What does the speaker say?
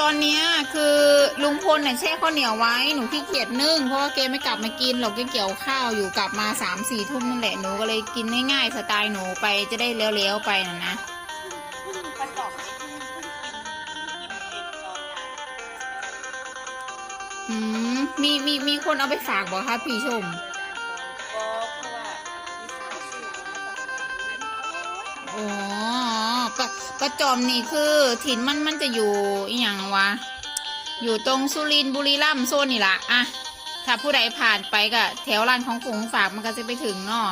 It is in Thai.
ตอนเนี้ยคือลุงพลเนี่ยแช่ข้าวเหนียวไว้หนูขี้เกียจนึ่งเพราะว่าแกไม่กลับมากินหรอกแกเกี่ยวข้าวอยู่กลับมาสามสี่ทุ่มนั่นแหละหนูก็เลยกินง่ายๆสไตล์หนูไปจะได้เลี้ยวๆไปนะนะประกอบไปที่กินกินเอ็นตอนงานอืมมีมีมีคนเอาไปฝากบอกคะพี่ชมบอ กระจอมนี่คือถิ่นมันมันจะอยู่อีหยังวะ อยู่ตรงสุรินทร์บุรีรัมย์โซนนี่ละอะถ้าผู้ใดผ่านไปก็แถวร้านของฝงฝากมันก็จะไปถึงเนาะ